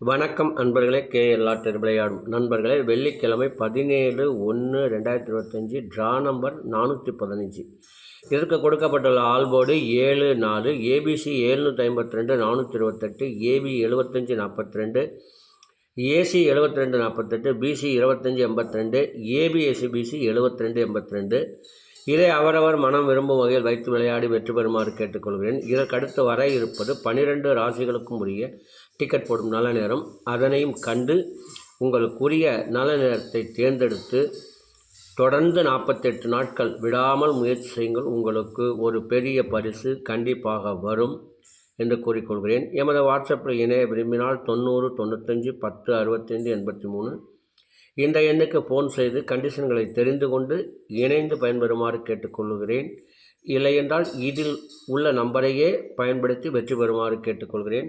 வணக்கம் அன்பர்களே கே எல்லாட்டர் விளையாடும் நண்பர்களே வெள்ளிக்கிழமை பதினேழு ஒன்று ரெண்டாயிரத்தி இருபத்தஞ்சி ட்ரா நம்பர் நானூற்றி பதினஞ்சு. இதற்கு கொடுக்கப்பட்டுள்ள ஆல்போர்டு ஏழு நாலு ஏபிசி ஏழ்நூற்றி ஐம்பத்தி ரெண்டு நானூற்றி இருபத்தெட்டு ஏபி எழுபத்தஞ்சி நாற்பத்தி ரெண்டு ஏசி எழுபத்தி ரெண்டு நாற்பத்தெட்டு பிசி இருபத்தஞ்சி எண்பத்தி ரெண்டு ஏபிஎஸ்சி பிசி எழுபத்தி ரெண்டு எண்பத்தி ரெண்டு இதை அவரவர் மனம் விரும்பும் வகையில் வைத்து விளையாடி வெற்றி பெறுமாறு கேட்டுக்கொள்கிறேன். இதற்கடுத்து வர இருப்பது பனிரெண்டு ராசிகளுக்கும் உரிய டிக்கெட் போடும் நல்ல நேரம். அதனையும் கண்டு உங்களுக்குரிய நல்ல நேரத்தை தேர்ந்தெடுத்து தொடர்ந்து நாற்பத்தெட்டு நாட்கள் விடாமல் முயற்சி செய்யுங்கள். உங்களுக்கு ஒரு பெரிய பரிசு கண்டிப்பாக வரும் என்று கூறிக்கொள்கிறேன். எமது வாட்ஸ்அப்பில் இணைய விரும்பினால் தொண்ணூறு தொண்ணூத்தஞ்சு பத்து அறுபத்தைந்து எண்பத்தி மூணு. இந்த எண்ணுக்கு ஃபோன் செய்து கண்டிஷன்களை தெரிந்து கொண்டு இணைந்து பயன்பெறுமாறு கேட்டுக்கொள்கிறேன். இல்லையென்றால் இதில் உள்ள நம்பரையே பயன்படுத்தி வெற்றி பெறுமாறு கேட்டுக்கொள்கிறேன்.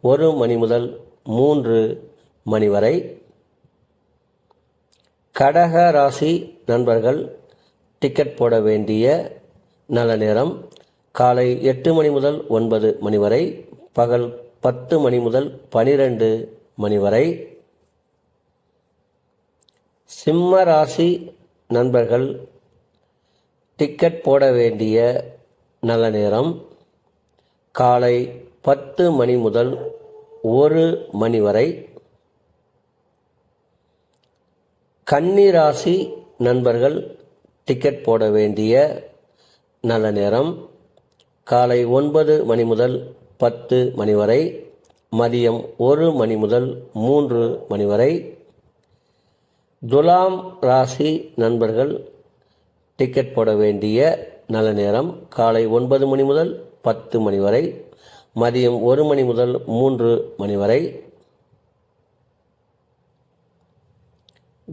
ஒரு மணி முதல் மூன்று மணி வரை கடக ராசி நண்பர்கள் டிக்கெட் போட வேண்டிய நல்ல நேரம். காலை எட்டு மணி முதல் ஒன்பது மணி வரை பகல் பத்து மணி முதல் பனிரெண்டு மணி வரை. சிம்ம ராசி நண்பர்கள் டிக்கெட் போட வேண்டிய நல்ல நேரம். காலை பத்து மணி முதல் ஒரு மணி வரை கன்னி ராசி நண்பர்கள் டிக்கெட் போட வேண்டிய நல்ல நேரம். காலை ஒன்பது மணி முதல் பத்து மணி வரை மதியம் ஒரு மணி முதல் மூன்று மணி வரை. துலாம் ராசி நண்பர்கள் டிக்கெட் போட வேண்டிய நல்ல நேரம். காலை ஒன்பது மணி முதல் பத்து மணி வரை மதியம் ஒரு மணி முதல் மூன்று மணி வரை.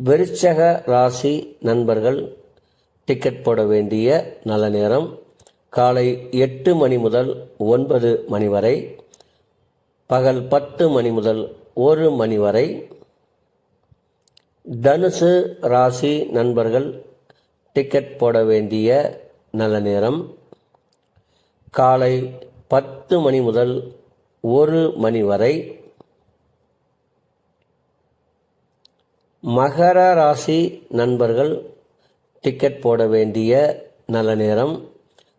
விருச்சக ராசி நண்பர்கள் டிக்கெட் போட வேண்டிய நல்ல நேரம். காலை எட்டு மணி முதல் ஒன்பது மணி வரை. பகல் பத்து மணி முதல் ஒரு மணி வரை. தனுசு ராசி நண்பர்கள் டிக்கெட் போட வேண்டிய நல்ல நேரம். காலை பத்து மணி முதல் ஒரு மணி வரை மகர ராசி நண்பர்கள் டிக்கெட் போட வேண்டிய நல்ல நேரம்.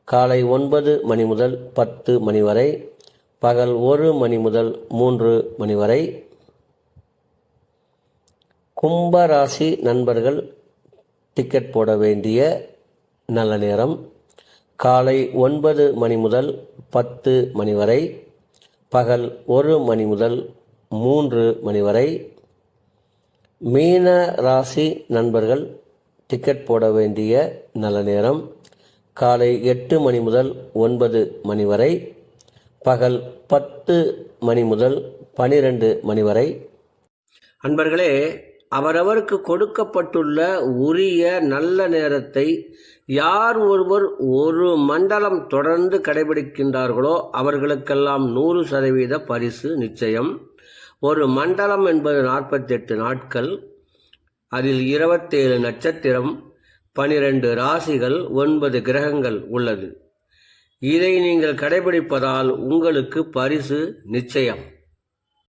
காலை ஒன்பது மணி முதல் பத்து மணி வரை பகல் ஒரு மணி முதல் மூன்று மணி வரை. கும்பராசி நண்பர்கள் டிக்கெட் போட வேண்டிய நல்ல நேரம். காலை ஒன்பது மணி முதல் பத்து மணி வரை பகல் ஒரு மணி முதல் மூன்று மணி வரை. மீன ராசி நண்பர்கள் டிக்கெட் போட வேண்டிய நல்ல நேரம். காலை எட்டு மணி முதல் ஒன்பது மணி வரை பகல் பத்து மணி முதல் பனிரெண்டு மணி வரை. அன்பர்களே அவரவருக்கு கொடுக்கப்பட்டுள்ள உரிய நல்ல நேரத்தை யார் ஒருவர் ஒரு மண்டலம் தொடர்ந்து கடைபிடிக்கின்றார்களோ அவர்களுக்கெல்லாம் நூறு சதவீத பரிசு நிச்சயம். ஒரு மண்டலம் என்பது நாற்பத்தெட்டு நாட்கள் அதில் இருபத்தேழு நட்சத்திரம் பனிரெண்டு ராசிகள் ஒன்பது கிரகங்கள் உள்ளது. இதை நீங்கள் கடைபிடிப்பதால் உங்களுக்கு பரிசு நிச்சயம்.